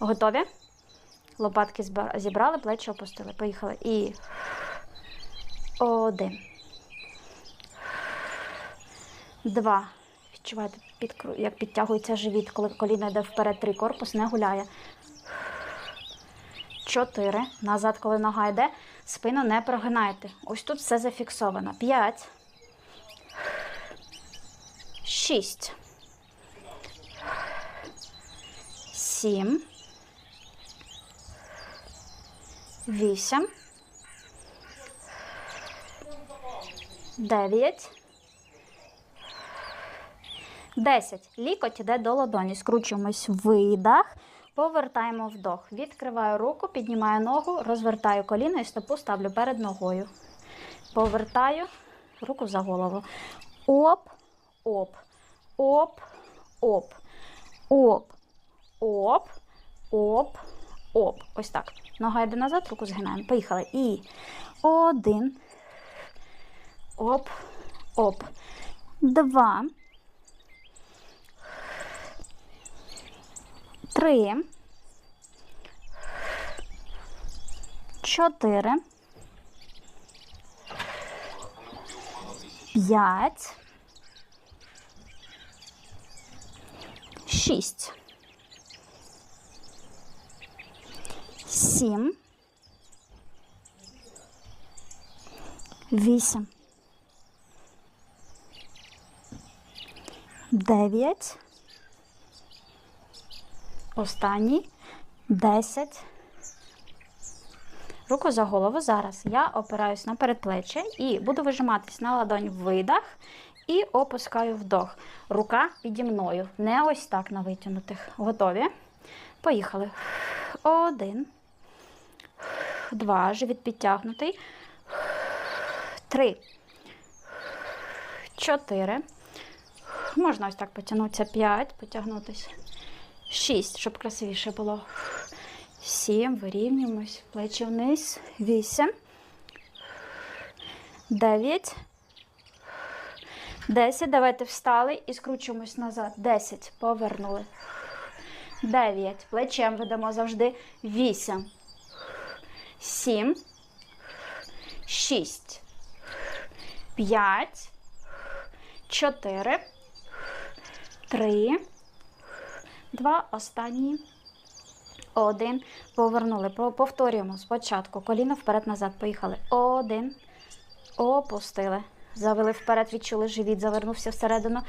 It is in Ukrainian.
Готові? Лопатки зібрали, плечі опустили. Поїхали. І один. Два. Відчуваєте, як підтягується живіт, коли коліно йде вперед. Три. Корпус не гуляє. Чотири. Назад, коли нога йде, спину не прогинайте. Ось тут все зафіксовано. П'ять. Шість. Сім. Вісім. Дев'ять. Десять. Лікоть іде до ладоні. Скручуємось видах. Повертаємо вдох. Відкриваю руку, піднімаю ногу, розвертаю коліно і стопу ставлю перед ногою. Повертаю руку за голову. Оп, оп, оп, оп, оп, оп, оп, оп. Ось так. Нога йде назад, руку згинаємо. Поїхали. І один. Оп, оп. Два. Три. Чотири. П'ять. Шість. Сім. Вісім. Дев'ять. Останній. Десять. Руку за голову. Зараз я опираюсь на передплеччя і буду вижиматись на ладонь видах і опускаю вдох. Рука піді мною. Не ось так на витягнутих. Готові? Поїхали. Один. Два. Живіт підтягнутий. Три. Чотири. Можна ось так потягнутися. П'ять. Потягнутися. Шість, щоб красивіше було. Сім, вирівнюємось, плечі вниз. Вісім. Дев'ять. Десять. Давайте встали і скручуємось назад. Десять. Повернули. Дев'ять. Плечем ведемо завжди. Вісім. Сім. Шість. П'ять. Чотири. Три. Два. Останні. Один. Повернули. Повторюємо спочатку. Коліно вперед-назад. Поїхали. Один. Опустили. Завели вперед, відчули живіт, завернувся всередину.